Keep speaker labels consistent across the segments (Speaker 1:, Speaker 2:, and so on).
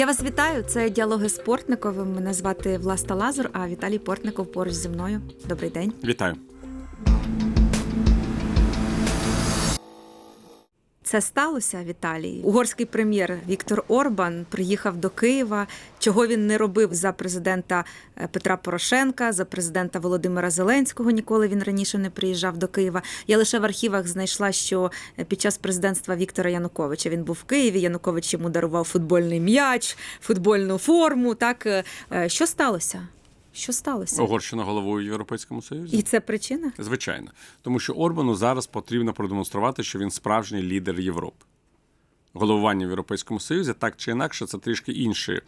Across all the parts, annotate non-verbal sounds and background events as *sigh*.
Speaker 1: Я вас вітаю. Це діалоги з Портниковим. Мене звати Власта Лазур, а Віталій Портников поруч зі мною. Добрий день.
Speaker 2: Вітаю.
Speaker 1: Це сталося, Віталій. Угорський прем'єр Віктор Орбан приїхав до Києва. Чого він не робив за президента е, Петра Порошенка, за президента Володимира Зеленського. Ніколи він раніше не приїжджав до Києва. Я лише в архівах знайшла, що е, під час президентства Віктора Януковича він був в Києві. Янукович йому дарував футбольний м'яч, футбольну форму. Так е, що сталося? Що сталося?
Speaker 2: Угорщина головою в Європейському Союзі.
Speaker 1: І це причина?
Speaker 2: Звичайно. Тому що Орбану зараз потрібно продемонструвати, що він справжній лідер Європи. Головування в Європейському Союзі так чи інакше, це трішки інші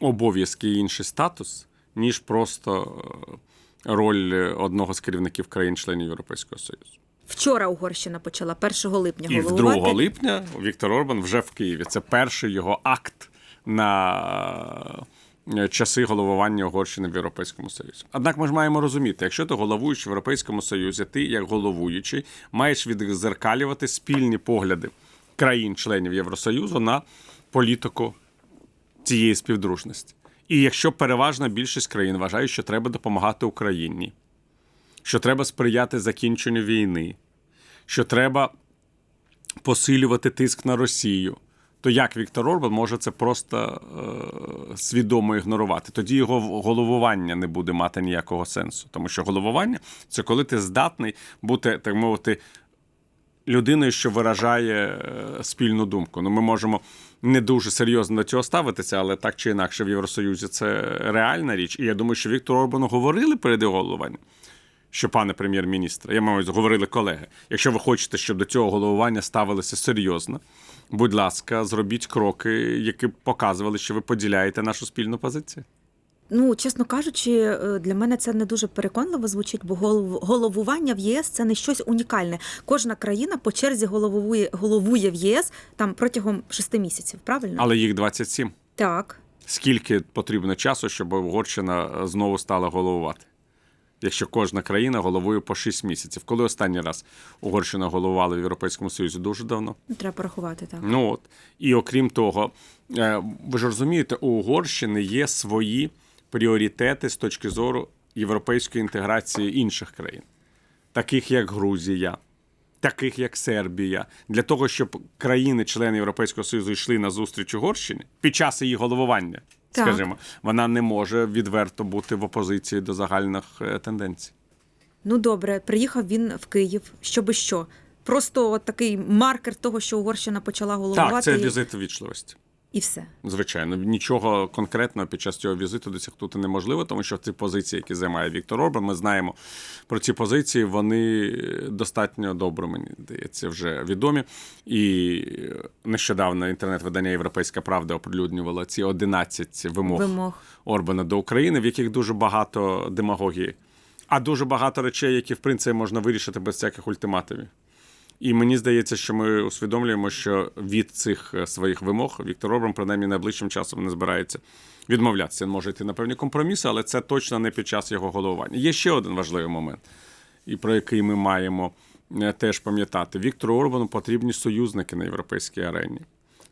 Speaker 2: обов'язки і інший статус, ніж просто е, роль одного з керівників країн-членів Європейського Союзу.
Speaker 1: Вчора Угорщина почала 1 липня
Speaker 2: І
Speaker 1: головувати.
Speaker 2: 2 липня Віктор Орбан вже в Києві. Це перший його акт на часи головування Угорщини в Європейському Союзі. Однак ми ж маємо розуміти, якщо ти головуєш в Європейському Союзі, ти як головуючий маєш відзеркалювати спільні погляди країн-членів Євросоюзу на політику цієї співдружності. І якщо переважна більшість країн вважає, що треба допомагати Україні, що треба сприяти закінченню війни, що треба посилювати тиск на Росію, то як Віктор Орбан може це просто е, свідомо ігнорувати? Тоді його головування не буде мати ніякого сенсу. Тому що головування це коли ти здатний бути, так мовити, людиною, що виражає е, спільну думку. Ну, ми можемо не дуже серйозно до цього ставитися, але так чи інакше в Євросоюзі це реальна річ. І я думаю, що Віктору Орбану говорили перед його головуванням. Що, пане прем'єр-міністр, я маю говорили колеги. Якщо ви хочете, щоб до цього головування ставилися серйозно, будь ласка, зробіть кроки, які б показували, що ви поділяєте нашу спільну позицію.
Speaker 1: Ну, чесно кажучи, е, для мене це не дуже переконливо звучить, бо головування в ЄС це не щось унікальне. Кожна країна по черзі головує, головує в ЄС там протягом шести місяців, правильно?
Speaker 2: Але їх 27.
Speaker 1: Так.
Speaker 2: Скільки потрібно часу, щоб Угорщина знову стала головувати? Якщо кожна країна головує по 6 місяців. Коли останній раз Угорщина головувала в Європейському Союзі? Дуже давно.
Speaker 1: Треба порахувати так.
Speaker 2: Ну от. І окрім того, е, ви ж розумієте, у Угорщини є свої пріоритети з точки зору європейської інтеграції інших країн, таких як Грузія, таких як Сербія, для того, щоб країни-члени Європейського Союзу йшли на зустріч Угорщині під час її головування.
Speaker 1: Так.
Speaker 2: Скажімо, вона не може відверто бути в опозиції до загальних е, тенденцій.
Speaker 1: Ну добре, приїхав він в Київ. Щоби що? Просто от такий маркер того, що Угорщина почала головувати,
Speaker 2: Так, це візит вічливості.
Speaker 1: І все.
Speaker 2: Звичайно, нічого конкретного під час цього візиту досягнути неможливо, тому що ці позиції, які займає Віктор Орбан, ми знаємо про ці позиції. Вони достатньо добре, мені здається, вже відомі. І нещодавно інтернет-видання Європейська Правда оприлюднювала ці 11 вимог,
Speaker 1: Вимог.
Speaker 2: Орбана до України, в яких дуже багато демагогії, а дуже багато речей, які в принципі можна вирішити без всяких ультиматумів. І мені здається, що ми усвідомлюємо, що від цих е, своїх вимог Віктор Орбан, принаймні найближчим часом не збирається відмовлятися. Він може йти на певні компроміси, але це точно не під час його головування. Є ще один важливий момент, і про який ми маємо е, теж пам'ятати. Віктору Орбану потрібні союзники на європейській арені.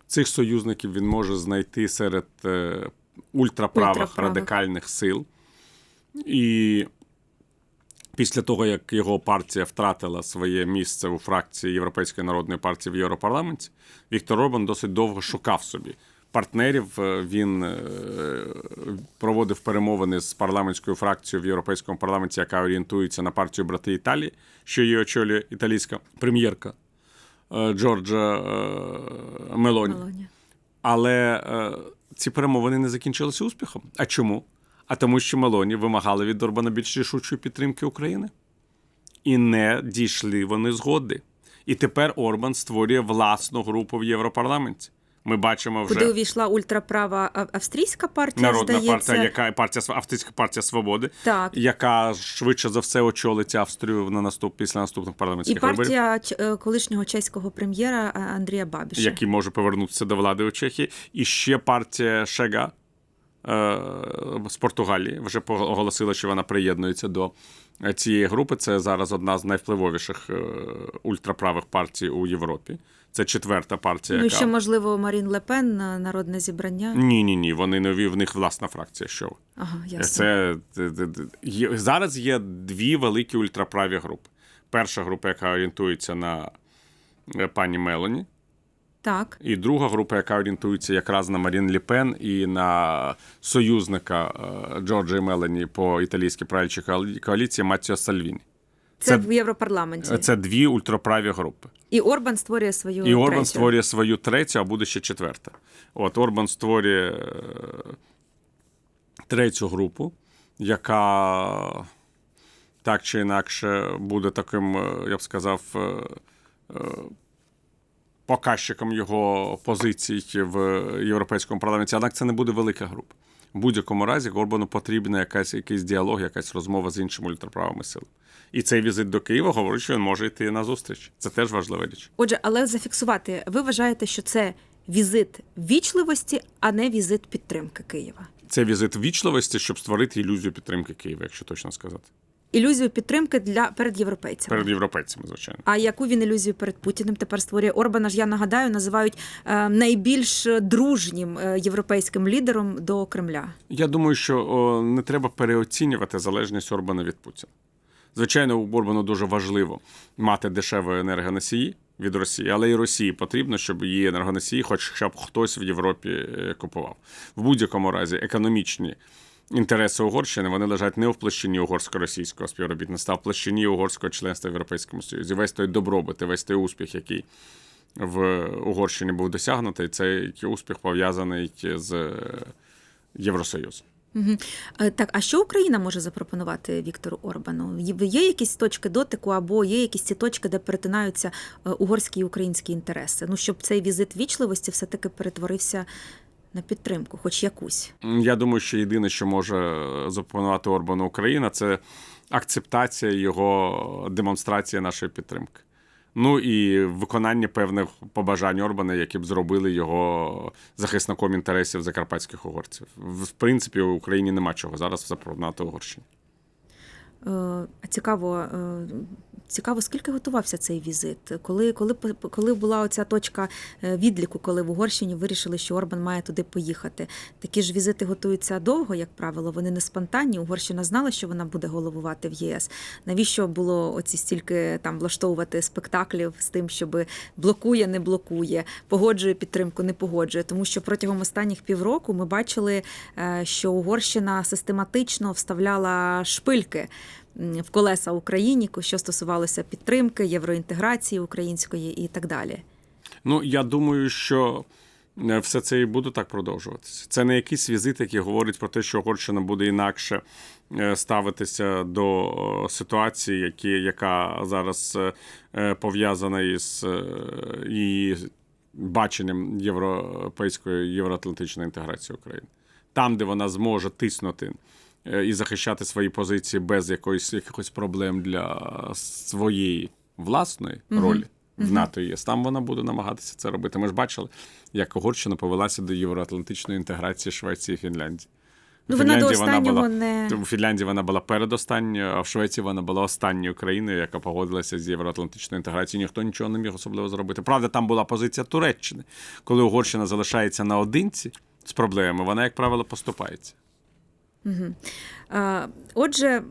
Speaker 2: Цих союзників він може знайти серед е, ультраправих
Speaker 1: Ультраправих.
Speaker 2: радикальних сил. І після того, як його партія втратила своє місце у фракції Європейської народної партії в Європарламенті, Віктор Орбан досить довго шукав собі партнерів. Е, Він е, проводив перемовини з парламентською фракцією в Європейському парламенті, яка орієнтується на партію брати Італії, що її очолює італійська прем'єрка е, Джорджа е, Мелоні. Але ці перемовини не закінчилися успіхом. А чому? А тому, що Мелоні вимагали від Орбана більш рішучої підтримки України. І не дійшли вони згоди. І тепер Орбан створює власну групу в Європарламенті. Ми бачимо вже
Speaker 1: Куди увійшла ультраправа австрійська партія,
Speaker 2: народна
Speaker 1: здається.
Speaker 2: партія, яка партія Австрійська партія свободи,
Speaker 1: Так.
Speaker 2: яка швидше за все очолить Австрію на наступ після наступних
Speaker 1: І
Speaker 2: парламентських виборів.
Speaker 1: партія ч- е, колишнього чеського прем'єра Андрія Бабіша.
Speaker 2: який може повернутися до влади у Чехії, і ще партія Шега е, з Португалії вже оголосила, що вона приєднується до цієї групи. Це зараз одна з найвпливовіших е, ультраправих партій у Європі. Це четверта партія.
Speaker 1: Ну,
Speaker 2: яка...
Speaker 1: ще, можливо, Марін Лепен на народне зібрання.
Speaker 2: Ні, ні, ні. Вони нові, в них власна фракція. Що?
Speaker 1: Ага, ясно.
Speaker 2: Це зараз є дві великі ультраправі групи. Перша група, яка орієнтується на е, пані Мелані,
Speaker 1: Так.
Speaker 2: і друга група, яка орієнтується якраз на Марін Ліпен і на союзника е, Джорджа Мелані по італійській правлячій коаліції Матіо Сальвіні.
Speaker 1: Це,
Speaker 2: Це-
Speaker 1: в Європарламенті.
Speaker 2: Це дві ультраправі групи.
Speaker 1: І Орбан створює свою
Speaker 2: І Орбан
Speaker 1: третю.
Speaker 2: створює свою третю, а буде ще четверта. От Орбан створює е, третю групу, яка так чи інакше буде таким, е, я б сказав, показчиком його позицій в Європейському парламенті. Однак це не буде велика група. В будь-якому разі Орбану потрібна якась, якийсь діалог, якась розмова з іншими ультраправими силами. І цей візит до Києва говорить, що він може йти на зустріч. Це теж важлива річ.
Speaker 1: Отже, але зафіксувати, ви вважаєте, що це візит вічливості, а не візит підтримки Києва?
Speaker 2: Це візит вічливості, щоб створити ілюзію підтримки Києва, якщо точно сказати.
Speaker 1: Ілюзію підтримки для перед європейцями.
Speaker 2: Перед європейцями, звичайно.
Speaker 1: А яку він ілюзію перед Путіним тепер створює? Орбана ж я нагадаю, називають е, найбільш дружнім е, європейським лідером до Кремля.
Speaker 2: Я думаю, що не треба переоцінювати залежність Орбана від Путіна. Звичайно, у Орбану дуже важливо мати дешеві енергоносії від Росії, але і Росії потрібно, щоб її енергоносії, хоча б хтось в Європі е, купував. В будь-якому разі економічні інтереси Угорщини вони лежать не в площині угорсько-російського співробітництва, а в площині угорського членства в Європейському Союзі. Весь той добробут, весь той успіх, який в Угорщині був досягнутий, цей успіх пов'язаний з е, Євросоюзом.
Speaker 1: Угу. Так, а що Україна може запропонувати Віктору Орбану? Є- якісь точки дотику або є якісь ці точки, де перетинаються е, угорські і українські інтереси? Ну, щоб цей візит вічливості все-таки перетворився на підтримку, хоч якусь.
Speaker 2: Я думаю, що єдине, що може запропонувати Орбану Україна, це акцептація його демонстрації нашої підтримки. Ну і виконання певних побажань Орбана, які б зробили його захисником інтересів закарпатських угорців. В принципі, в Україні нема чого зараз запропонувати Угорщині.
Speaker 1: Е, цікаво, е, цікаво, скільки готувався цей візит? Коли, коли, коли була оця точка е, відліку, коли в Угорщині вирішили, що Орбан має туди поїхати? Такі ж візити готуються довго, як правило. Вони не спонтанні. Угорщина знала, що вона буде головувати в ЄС. Навіщо було оці стільки там влаштовувати спектаклів з тим, щоб блокує, не блокує, погоджує підтримку, не погоджує? Тому що протягом останніх півроку ми бачили, що Угорщина систематично вставляла шпильки в колеса Україні, що стосувалося підтримки, євроінтеграції української і так далі.
Speaker 2: Ну, я думаю, що е, все це і буде так продовжуватися. Це не якийсь візит, який говорить про те, що Угорщина буде інакше е, ставитися до ситуації, які, яка зараз е, пов'язана із її баченням європейської євроатлантичної інтеграції України. Там, де вона зможе тиснути і захищати свої позиції без якоїсь якихось проблем для своєї власної ролі в НАТО і ЄС. Там вона буде намагатися це робити. Ми ж бачили, як Угорщина повелася до євроатлантичної інтеграції Швеції і Фінляндії.
Speaker 1: Ну, вона до
Speaker 2: Фінляндії
Speaker 1: останнього
Speaker 2: була,
Speaker 1: не-
Speaker 2: У Фінляндії вона була передостанньою, а в Швеції вона була останньою країною, яка погодилася з євроатлантичною інтеграцією. Ніхто нічого не міг особливо зробити. Правда, там була позиція Туреччини. Коли Угорщина залишається наодинці з проблемами, вона, як правило, поступається.
Speaker 1: Е, Отже,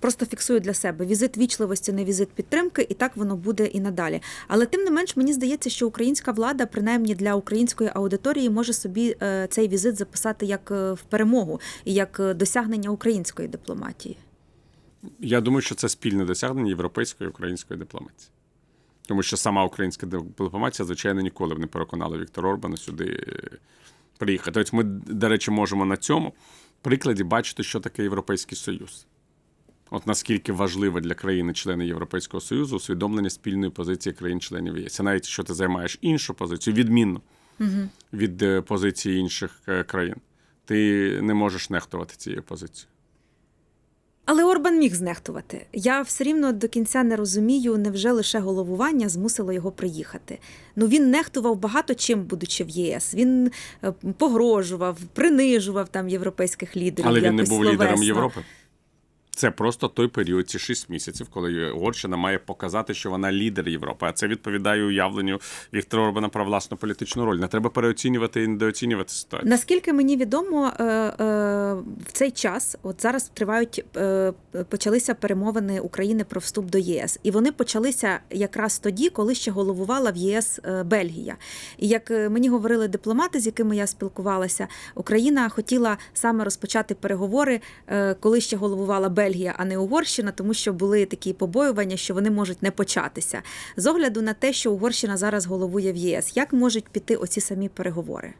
Speaker 1: просто фіксую для себе візит вічливості, не візит підтримки, і так воно буде і надалі. Але тим не менш, мені здається, що українська влада, принаймні для української аудиторії, може собі е, цей візит записати як е, в перемогу і як е, досягнення української дипломатії.
Speaker 2: Я думаю, що це спільне досягнення європейської і української дипломатії. Тому що сама українська дипломатія, звичайно, ніколи б не переконала Віктора Орбана сюди приїхати. Ось ми, до речі, можемо на цьому прикладі бачити, що таке Європейський Союз. От наскільки важливо для країни-члени Європейського Союзу усвідомлення спільної позиції країн-членів ЄС. Навіть якщо ти займаєш іншу позицію, відмінну від е, позиції інших е, країн, ти не можеш нехтувати цією позицією.
Speaker 1: Але Орбан міг знехтувати. Я все рівно до кінця не розумію, невже лише головування змусило його приїхати. Ну він нехтував багато чим, будучи в ЄС. Він е, погрожував, принижував там європейських лідерів.
Speaker 2: Але він не
Speaker 1: був
Speaker 2: був лідером. Європи. Це просто той період, ці 6 місяців, коли Угорщина має показати, що вона лідер Європи. А це відповідає уявленню Віктора Орбана про власну політичну роль. Не треба переоцінювати і недооцінювати ситуацію.
Speaker 1: Наскільки мені відомо, е, е, в цей час, от зараз тривають, е, почалися перемовини України про вступ до ЄС, і вони почалися якраз тоді, коли ще головувала в ЄС Бельгія. І як мені говорили дипломати, з якими я спілкувалася, Україна хотіла саме розпочати переговори, коли ще головувала Бельгія, а не Угорщина, тому що були такі побоювання, що вони можуть не початися. З огляду на те, що Угорщина зараз головує в ЄС, як можуть піти оці самі переговори?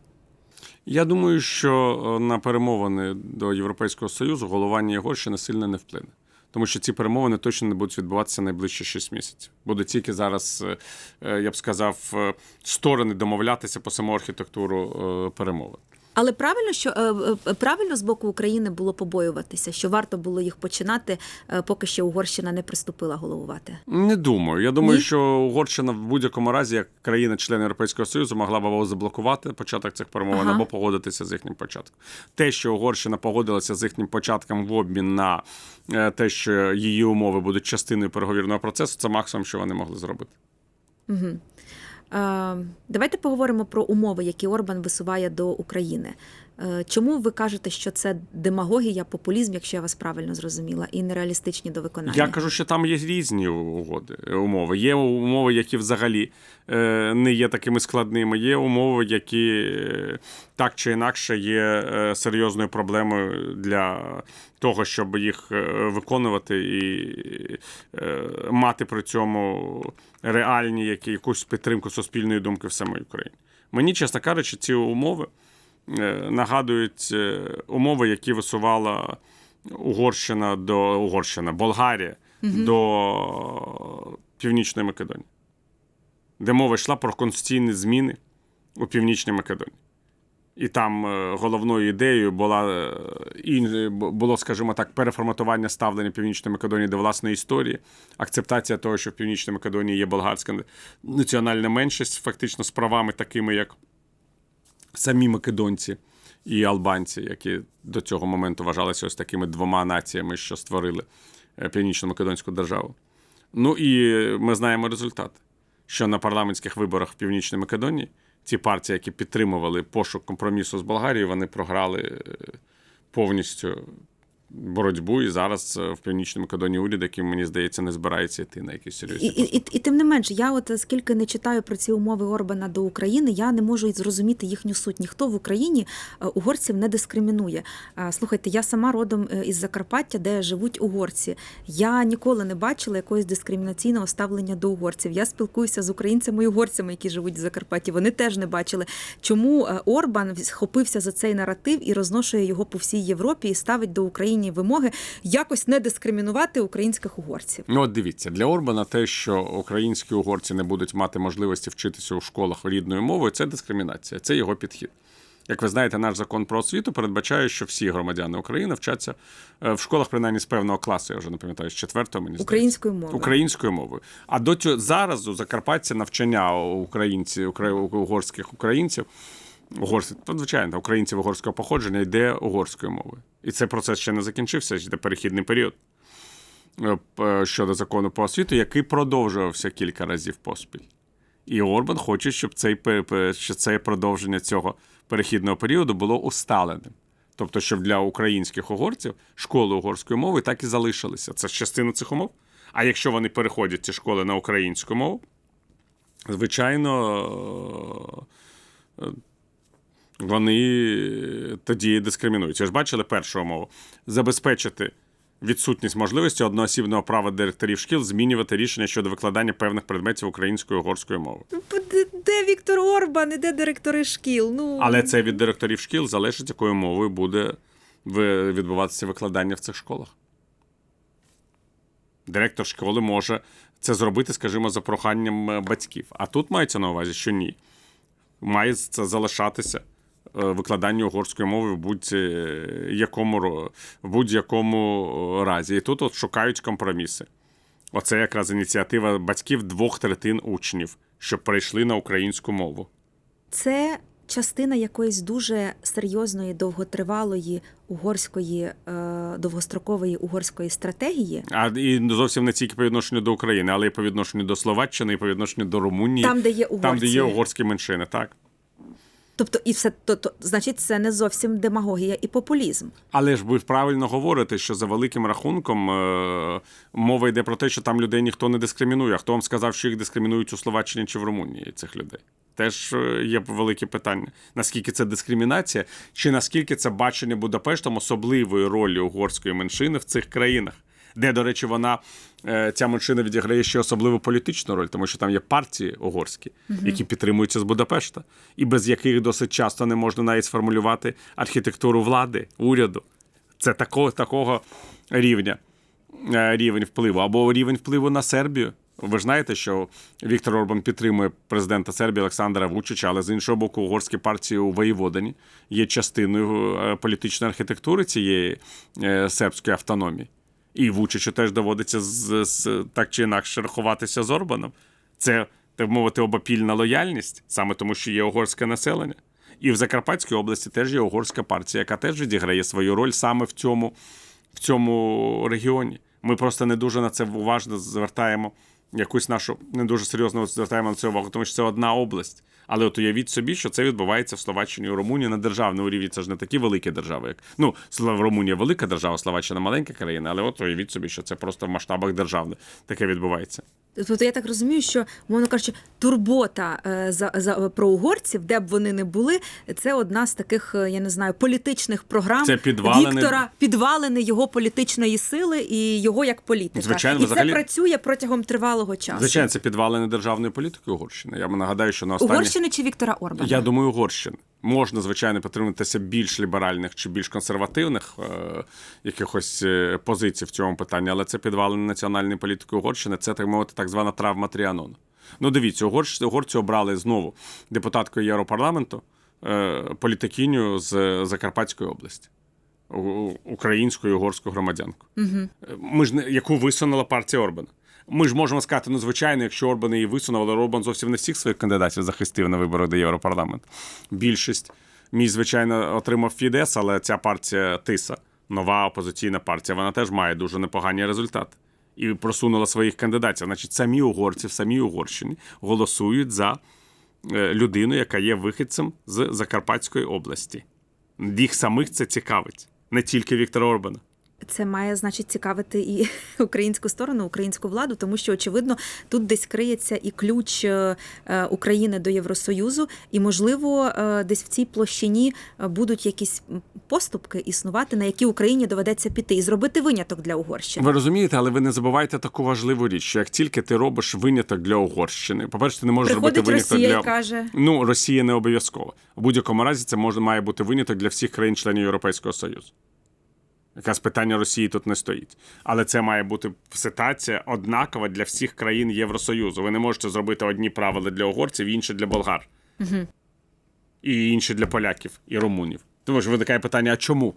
Speaker 2: Я думаю, що е, на перемовини до Європейського Союзу головування Угорщини сильно не вплине. Тому що ці перемовини точно не будуть відбуватися найближчі 6 місяців. Буде тільки зараз, е, е, я б сказав, сторони домовлятися по саму архітектуру перемовин.
Speaker 1: Але правильно, що е, е, правильно з боку України було побоюватися, що варто було їх починати, е, поки ще Угорщина не приступила головувати.
Speaker 2: Не думаю. Я думаю,
Speaker 1: Ні?
Speaker 2: що Угорщина в будь-якому разі, як країна-член Європейського Союзу, могла б або заблокувати початок цих перемовин,
Speaker 1: Ага.
Speaker 2: або погодитися з їхнім початком. Те, що Угорщина погодилася з їхнім початком в обмін на те, що її умови будуть частиною переговірного процесу, це максимум, що вони могли зробити.
Speaker 1: Е, Давайте поговоримо про умови, які Орбан висуває до України. Е, Чому ви кажете, що це демагогія, популізм, якщо я вас правильно зрозуміла, і нереалістичні до виконання?
Speaker 2: Я кажу, що там є різні угоди, умови. Є умови, які взагалі е, не є такими складними. Є умови, які е, так чи інакше є серйозною проблемою для того, щоб їх виконувати і мати при цьому реальні які, якусь підтримку суспільної думки в самій Україні. Мені, чесно кажучи, ці умови нагадують е, умови, які висувала Угорщина до Угорщина, Болгарія до Північної Македонії, де мова йшла про конституційні зміни у Північній Македонії. І там е, головною ідеєю була е, було, скажімо так, переформатування ставлення Північної Македонії до власної історії, акцептація того, що в Північній Македонії є болгарська національна меншість, фактично з правами такими, як самі македонці і албанці, які до цього моменту вважалися ось такими двома націями, що створили е, північно-македонську державу. Ну і ми знаємо результат, що на парламентських виборах в Північній Македонії ті партії, які підтримували пошук компромісу з Болгарією, вони програли е, повністю боротьбу. І зараз е, в Північній Македонії уряд, який, мені здається, не збирається йти на якісь серйозні
Speaker 1: і, і, і тим не менш, я от скільки не читаю про ці умови Орбана до України, я не можу зрозуміти їхню суть. Ніхто в Україні е, угорців не дискримінує. Е, Слухайте, я сама родом е, із Закарпаття, де живуть угорці. Я ніколи не бачила якогось дискримінаційного ставлення до угорців. Я спілкуюся з українцями і угорцями, які живуть в Закарпатті. Вони теж не бачили. Чому е, Орбан схопився за цей наратив і розношує його по всій Європі і ставить до України вимоги якось не дискримінувати українських угорців.
Speaker 2: Ну, от дивіться, для Орбана те, що українські угорці не будуть мати можливості вчитися у школах рідною мовою, це дискримінація, це його підхід. Як ви знаєте, наш закон про освіту передбачає, що всі громадяни України вчаться е, в школах, принаймні з певного класу, я вже не пам'ятаю, з четвертого мені здається.
Speaker 1: Українською мовою.
Speaker 2: Українською мовою. А до цього зараз у Закарпатті навчання українців, укра- угорських українців, угорських, ну, звичайно, українців угорського походження йде угорською мовою. І цей процес ще не закінчився, йде перехідний період е, щодо закону по освіту, який продовжувався кілька разів поспіль. І Орбан хоче, щоб цей, що це продовження цього перехідного періоду було усталеним. Тобто, щоб для українських угорців школи угорської мови так і залишилися. Це частина цих умов. А якщо вони переходять ці школи на українську мову, звичайно, е, вони тоді дискримінують. Ви ж бачили першу умову забезпечити відсутність можливості одноосібного права директорів шкіл змінювати рішення щодо викладання певних предметів українською і угорською мовою.
Speaker 1: Де, Віктор Орбан, і де директори шкіл? Ну
Speaker 2: Але це від директорів шкіл залежить, якою мовою буде відбуватися викладання в цих школах. Директор школи може це зробити, скажімо, за проханням е, батьків. А тут мається на увазі, що ні. Має це залишатися е, викладання угорської мови в будь-якому, ро- в будь-якому разі. І тут от шукають компроміси. Оце якраз ініціатива батьків двох третин учнів, щоб перейшли на українську мову.
Speaker 1: це частина якоїсь дуже серйозної, довготривалої угорської е, довгострокової угорської стратегії.
Speaker 2: А і зовсім не тільки по відношенню до України, але й по відношенню до Словаччини, і по відношенню до Румунії,
Speaker 1: Там, де є
Speaker 2: там, де є угорські меншини, так.
Speaker 1: Тобто, і все то, то значить, це не зовсім демагогія і популізм.
Speaker 2: Але ж ви правильно говорите, що за великим рахунком е, мова йде про те, що там людей ніхто не дискримінує. А хто вам сказав, що їх дискримінують у Словаччині чи в Румунії цих людей? Теж е, є велике питання. Наскільки це дискримінація, чи наскільки це бачення Будапештом особливої ролі угорської меншини в цих країнах? Де, до речі, вона ця меншина відіграє ще особливу політичну роль, тому що там є партії угорські, які підтримуються з Будапешта, і без яких досить часто не можна навіть сформулювати архітектуру влади, уряду. Це такого, такого рівня е, рівень впливу, або рівень впливу на Сербію. Ви ж знаєте, що Віктор Орбан підтримує президента Сербії Олександра Вучича, але з іншого боку, угорські партії у Воєводині є частиною е, політичної архітектури цієї е, сербської автономії. І Вучичу теж доводиться з, з так чи інакше рахуватися з Орбаном. Це, так мовити, обопільна лояльність, саме тому, що є угорське населення. І в Закарпатській області теж є угорська партія, яка теж відіграє свою роль саме в цьому, в цьому регіоні. Ми просто не дуже на це уважно звертаємо якусь нашу не дуже серйозно звертаємо на це увагу, тому що це одна область. Але от уявіть собі, що це відбувається в Словаччині і Румунії на державному рівні. Це ж не такі великі держави, як ну Слав- Румунія велика держава, Словаччина маленька країна, але от уявіть собі, що це просто в масштабах держави таке відбувається.
Speaker 1: Тобто я так розумію, що, мовно кажучи, турбота е, за, за про угорців, де б вони не були, це одна з таких, е, я не знаю, політичних програм
Speaker 2: Це підвалини-
Speaker 1: Віктора, підвалини його політичної сили і його як політика.
Speaker 2: Звичайно,
Speaker 1: і
Speaker 2: взагалі-
Speaker 1: це працює протягом тривалого часу.
Speaker 2: Звичайно, це підвалини державної політики Угорщини. Я вам нагадаю, що на останні...
Speaker 1: Угорщини чи Віктора Орбана?
Speaker 2: Я думаю, Угорщини. Можна, звичайно, підтримуватися більш ліберальних чи більш консервативних е, якихось е, позицій в цьому питанні, але це підвалини національної політики Угорщини, це так мовити, так звана травма Тріанону. Ну, дивіться, угорці, угорці обрали знову депутаткою Європарламенту е, політикиню з Закарпатської області. у- у- Українську і угорську громадянку, угу. ми ж не яку висунула партія Орбана. Ми ж можемо сказати, ну звичайно, якщо Орбан її висунув, але Орбан зовсім не всіх своїх кандидатів захистив на виборах до Європарламенту. Більшість мій, звичайно, отримав Фідес, але ця партія Тиса, нова опозиційна партія, вона теж має дуже непогані результати. І просунула своїх кандидатів. Значить, самі угорці в самій Угорщині голосують за е, людину, яка є вихідцем з Закарпатської області. Їх самих це цікавить, не тільки Віктора Орбана.
Speaker 1: Це має, значить, цікавити і *laughs* українську сторону, українську владу, тому що очевидно тут десь криється і ключ е, е, України до Євросоюзу, і можливо, е, десь в цій площині будуть якісь поступки існувати, на які Україні доведеться піти і зробити виняток для Угорщини.
Speaker 2: Ви розумієте, але ви не забувайте таку важливу річ, що як тільки ти робиш виняток для Угорщини, по-перше, ти не можеш
Speaker 1: Приходить
Speaker 2: робити виняток
Speaker 1: Росія
Speaker 2: для
Speaker 1: і каже-
Speaker 2: ну Росія не обов'язково. В будь-якому разі це може має бути виняток для всіх країн-членів Європейського Союзу. Якраз питання Росії тут не стоїть. Але це має бути ситуація однакова для всіх країн Євросоюзу. Ви не можете зробити одні правила для угорців, інші для болгар. Угу. І інші для поляків і румунів. Тому що виникає питання: а чому?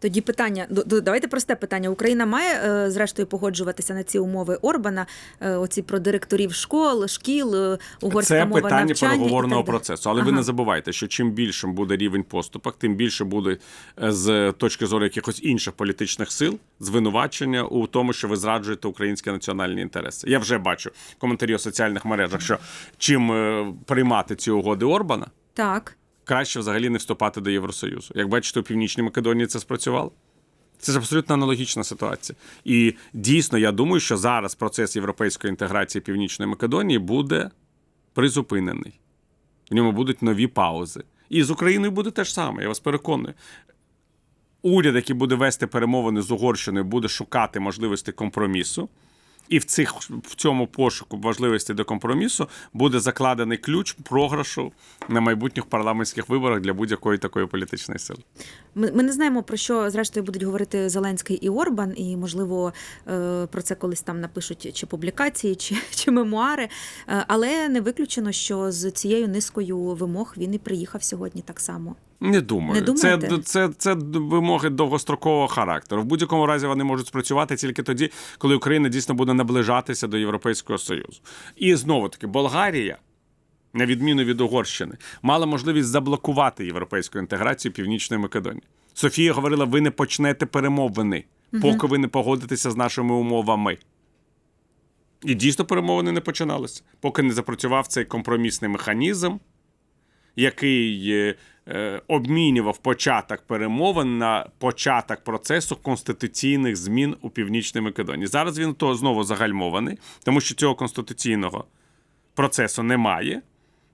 Speaker 1: Тоді питання давайте просте питання. Україна має е, зрештою погоджуватися на ці умови Орбана, е, оці про директорів школ, шкіл, е, угорська
Speaker 2: Це
Speaker 1: мова
Speaker 2: питання
Speaker 1: навчання
Speaker 2: переговорного процесу. Але ви не забувайте, що чим більшим буде рівень поступок, тим більше буде з точки зору якихось інших політичних сил звинувачення у тому, що ви зраджуєте українські національні інтереси. Я вже бачу коментарі у соціальних мережах, що чим приймати ці угоди Орбана,
Speaker 1: Так.
Speaker 2: Краще взагалі не вступати до Євросоюзу. Як бачите, у Північній Македонії це спрацювало. Це ж абсолютно аналогічна ситуація. І дійсно, я думаю, що зараз процес європейської інтеграції Північної Македонії буде призупинений. В ньому будуть нові паузи. І з Україною буде те ж саме, я вас переконую. Уряд, який буде вести перемовини з Угорщиною, буде шукати можливості компромісу. І в цих в цьому пошуку можливості до компромісу буде закладений ключ програшу на майбутніх парламентських виборах для будь-якої такої політичної сили.
Speaker 1: Ми, ми не знаємо про що зрештою будуть говорити Зеленський і Орбан, і можливо е, про це колись там напишуть чи публікації, чи, чи мемуари. Е, Але не виключено, що з цією низкою вимог він і приїхав сьогодні так само.
Speaker 2: Не думаю.
Speaker 1: Не
Speaker 2: це, це, це вимоги довгострокового характеру. В будь-якому разі вони можуть спрацювати тільки тоді, коли Україна дійсно буде наближатися до Європейського Союзу. І знову таки, Болгарія на відміну від Угорщини, мала можливість заблокувати європейську інтеграцію Північної Македонії. Софія говорила: ви не почнете перемовини, поки ви не погодитеся з нашими умовами. І дійсно перемовини не починалися, поки не запрацював цей компромісний механізм, який е, обмінював початок перемовин на початок процесу конституційних змін у Північній Македонії. Зараз він то знову загальмований, тому що цього конституційного процесу немає.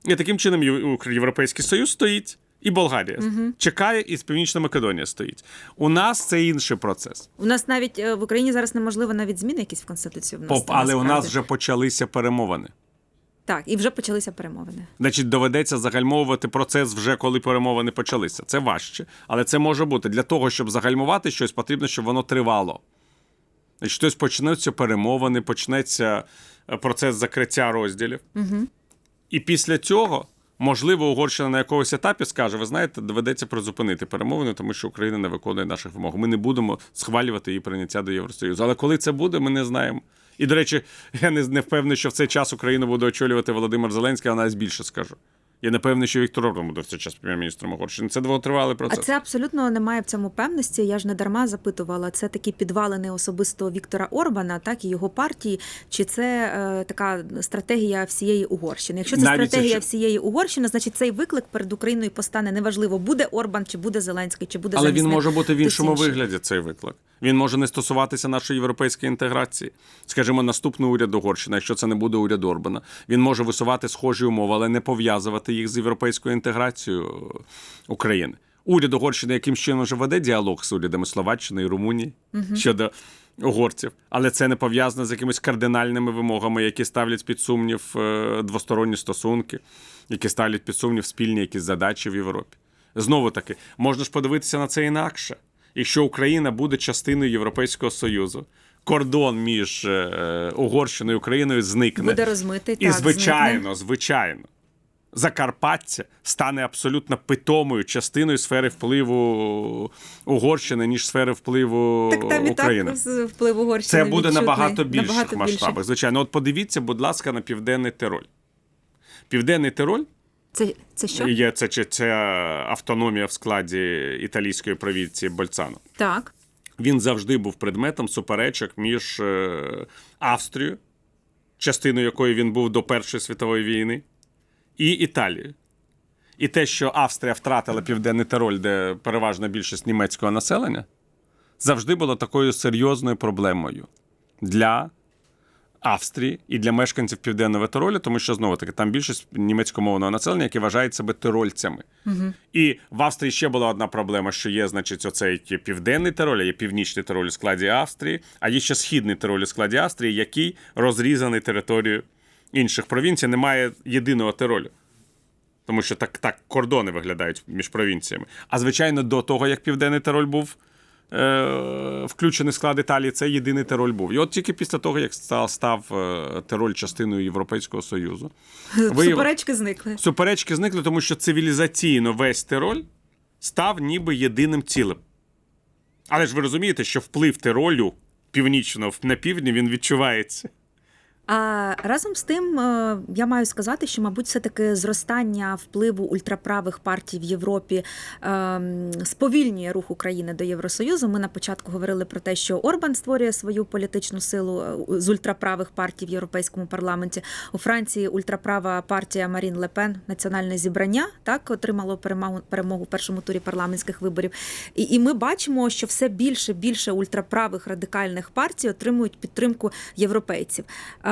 Speaker 2: І таким чином Європейський Союз стоїть. І Болгарія чекає, і Північна Македонія стоїть. У нас це інший процес.
Speaker 1: У нас навіть е, в Україні зараз неможливо навіть зміни якісь в конституцію вносити.
Speaker 2: Поп, але у нас вже почалися перемовини.
Speaker 1: Так, і вже почалися перемовини.
Speaker 2: Значить, доведеться загальмовувати процес вже коли перемовини почалися. Це важче, але це може бути. Для того, щоб загальмувати щось, потрібно, щоб воно тривало. Значить, хтось почнеться перемовини, почнеться е, процес закриття розділів. Угу. І після цього, можливо, Угорщина на якогось етапі скаже: ви знаєте, доведеться призупинити перемовини, тому що Україна не виконує наших вимог. Ми не будемо схвалювати її прийняття до Євросоюзу. Але коли це буде, ми не знаємо. І, до речі, я не, не впевнений, що в цей час Україну буде очолювати Володимир Зеленський, а навіть більше скажу. Я не певний, що Віктор Орбан буде в цей час прем'єр-міністром Угорщини. Це довготривалий
Speaker 1: А це абсолютно немає в цьому певності. Я ж не дарма запитувала. Це такі підвалини особисто Віктора Орбана, так і його партії. Чи це е, така стратегія всієї Угорщини? Якщо це
Speaker 2: Навіть
Speaker 1: стратегія
Speaker 2: якщо-
Speaker 1: всієї Угорщини, значить цей виклик перед Україною постане неважливо, буде Орбан чи буде Зеленський, чи буде
Speaker 2: Але він може бути в іншому
Speaker 1: інший.
Speaker 2: вигляді цей виклик. Він може не стосуватися нашої європейської інтеграції. Скажімо, наступний уряд Угорщини, якщо це не буде уряд Орбана, він може висувати схожі умови, але не пов'язувати їх з європейською інтеграцією України. Уряд Угорщини яким чином вже веде діалог з урядами Словаччини і Румунії щодо угорців, але це не пов'язано з якимись кардинальними вимогами, які ставлять під сумнів е, двосторонні стосунки, які ставлять під сумнів спільні якісь задачі в Європі. Знову таки, можна ж подивитися на це інакше. Якщо Україна буде частиною Європейського Союзу, кордон між е, Угорщиною і Україною зникне.
Speaker 1: буде розмитий.
Speaker 2: І
Speaker 1: так,
Speaker 2: звичайно,
Speaker 1: зникне.
Speaker 2: звичайно, Закарпаття стане абсолютно питомою частиною сфери впливу Угорщини, ніж сфери впливу
Speaker 1: так там і
Speaker 2: України.
Speaker 1: так вплив Угорщини.
Speaker 2: Це буде
Speaker 1: відчутний,
Speaker 2: набагато більших
Speaker 1: набагато більше.
Speaker 2: масштабах. Звичайно, от подивіться, будь ласка, на південний Тироль. Південний Тироль
Speaker 1: Це, це що?
Speaker 2: є це, це, це автономія в складі італійської провінції Больцано.
Speaker 1: Так.
Speaker 2: Він завжди був предметом суперечок між е, Австрією, частиною якої він був до Першої світової війни, і Італією. І те, що Австрія втратила Південний Тироль, де переважна більшість німецького населення, завжди було такою серйозною проблемою для Австрії і для мешканців Південного Тиролю, тому що знову таки там більшість німецькомовного населення, яке вважають себе тирольцями. І в Австрії ще була одна проблема, що є, значить, оцей південний Тироль, а є північний Тироль у складі Австрії, а є ще східний Тироль у складі Австрії, який розрізаний територією інших провінцій. Немає єдиного Тиролю. Тому що так, так кордони виглядають між провінціями. А звичайно, до того, як Південний Тироль був е, включений склад Італії, це єдиний Тироль був. І от тільки після того, як став, став е, Тироль частиною Європейського Союзу, *laughs* виявив-
Speaker 1: Суперечки зникли.
Speaker 2: суперечки зникли, тому що цивілізаційно весь Тироль став ніби єдиним цілим. Але ж ви розумієте, що вплив Тиролю північного на півдні він відчувається.
Speaker 1: А разом з тим е, я маю сказати, що, мабуть, все-таки зростання впливу ультраправих партій в Європі ем, сповільнює рух України до Євросоюзу. Ми на початку говорили про те, що Орбан створює свою політичну силу е, з ультраправих партій в Європейському парламенті. У Франції ультраправа партія Марін Лепен, національне зібрання, так отримало перемогу перемогу в першому турі парламентських виборів. І, і ми бачимо, що все більше більше ультраправих радикальних партій отримують підтримку європейців.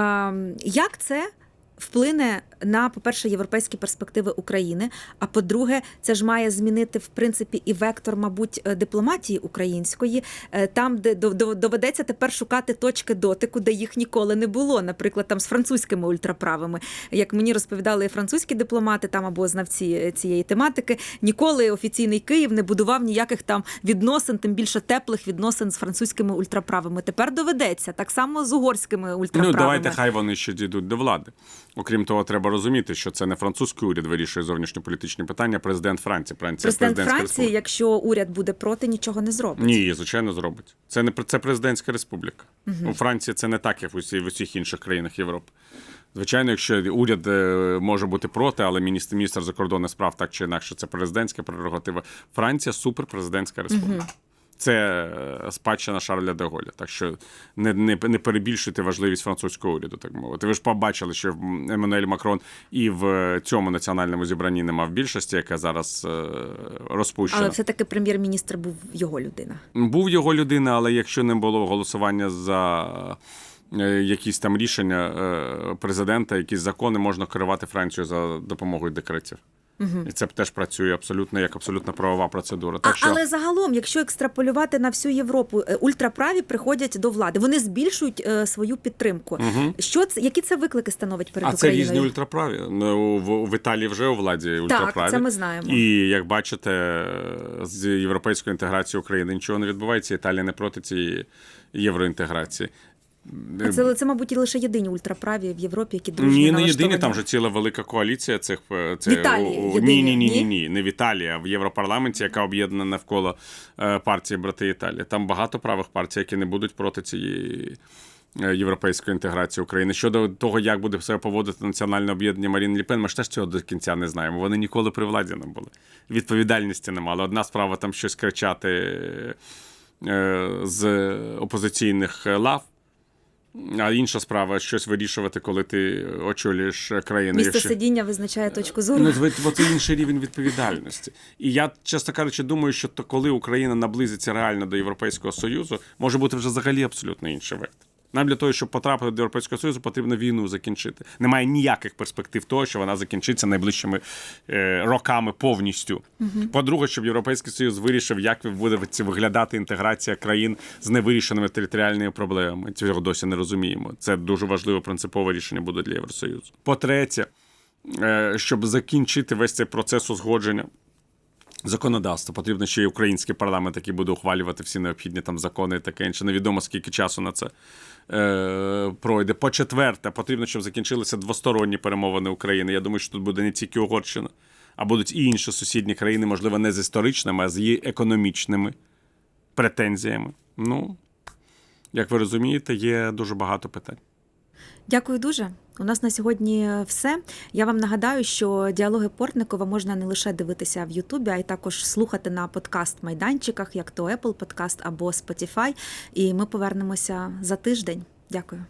Speaker 1: Ем, Як це вплине на, по-перше, європейські перспективи України? А по-друге, це ж має змінити в принципі і вектор, мабуть, е, дипломатії української, е, там, де дов- дов- доведеться тепер шукати точки дотику, де їх ніколи не було. Наприклад, там з французькими ультраправими. Як мені розповідали французькі дипломати там або знавці е, цієї тематики, ніколи офіційний Київ не будував ніяких там відносин, тим більше теплих відносин з французькими ультраправими. Тепер доведеться так само з угорськими ультраправими.
Speaker 2: Ну, давайте хай вони ще дійдуть до влади. Окрім того, треба розуміти, що це не французький уряд вирішує зовнішньополітичні питання, президент Франції. Франція
Speaker 1: Президент Франції,
Speaker 2: республіка.
Speaker 1: якщо уряд буде проти, нічого не зробить.
Speaker 2: Ні, звичайно, зробить. Це не це президентська республіка. У Франції це не так, як в усі в усіх інших країнах Європи. Звичайно, якщо уряд е, може бути проти, але міністр, міністр закордонних справ так чи інакше, це президентська прерогатива. Франція суперпрезидентська республіка. Це е, спадщина Шарля де Голля. Так що не, не, не перебільшуйте важливість французького уряду, так мовити. Ви ж побачили, що Еммануель Макрон і в цьому національному зібранні не мав більшості, яка зараз е, розпущена.
Speaker 1: Але все-таки прем'єр-міністр був його людина.
Speaker 2: Був його людина, але якщо не було голосування за е, якісь там рішення президента, якісь закони, можна керувати Францією за допомогою декретів. І це теж працює абсолютно як абсолютно правова процедура. Так
Speaker 1: а,
Speaker 2: що
Speaker 1: Але загалом, якщо екстраполювати на всю Європу, е, ультраправі приходять до влади. Вони збільшують е, свою підтримку. Що це, які це виклики становить перед
Speaker 2: а це різні ультраправі. Ну, в, в Італії вже у владі ультраправі.
Speaker 1: це ми знаємо.
Speaker 2: І як бачите, з європейською інтеграцією України нічого не відбувається. Італія не проти цієї євроінтеграції.
Speaker 1: А це, це, мабуть, і лише єдині ультраправі в Європі, які дружні
Speaker 2: Ні, не єдині, там же ціла велика коаліція цих е, це
Speaker 1: В Італії
Speaker 2: у- у- ні, ні, ні,
Speaker 1: ні?
Speaker 2: ні, не в Італії, а в Європарламенті, яка об'єднана навколо е, партії Брати Італії. Там багато правих партій, які не будуть проти цієї. е, Європейської інтеграції України щодо того, як буде себе поводити національне об'єднання Марін Ліпен, ми ж теж цього до кінця не знаємо. Вони ніколи при владі не були. Відповідальності не мали. Одна справа там щось кричати е, з опозиційних лав, а інша справа щось вирішувати, коли ти очолюєш країну.
Speaker 1: Місце
Speaker 2: якщо-
Speaker 1: сидіння визначає точку зору.
Speaker 2: Ну, бо це інший рівень відповідальності. І я, чесно кажучи, думаю, що то коли Україна наблизиться реально до Європейського Союзу, може бути вже взагалі абсолютно інший вектор. Нам для того, щоб потрапити до Європейського Союзу, потрібно війну закінчити. Немає ніяких перспектив того, що вона закінчиться найближчими е, роками повністю. По-друге, щоб Європейський Союз вирішив, як буде виглядати інтеграція країн з невирішеними територіальними проблемами. Цього досі не розуміємо. Це дуже важливе принципове рішення буде для Євросоюзу. По-третє, е, щоб закінчити весь цей процес узгодження. Законодавство потрібно ще й український парламент, який буде ухвалювати всі необхідні там закони і таке інше. Невідомо скільки часу на це пройде. По четверте, потрібно, щоб закінчилися двосторонні перемовини України. Я думаю, що тут буде не тільки Угорщина, а будуть і інші сусідні країни, можливо, не з історичними, а з її економічними претензіями. Ну, як ви розумієте, є дуже багато питань.
Speaker 1: Дякую дуже. У нас на сьогодні все. Я вам нагадаю, що діалоги Портникова можна не лише дивитися в Ютубі, а й також слухати на подкаст-майданчиках, як то Apple Podcast або Spotify. І ми повернемося за тиждень. Дякую.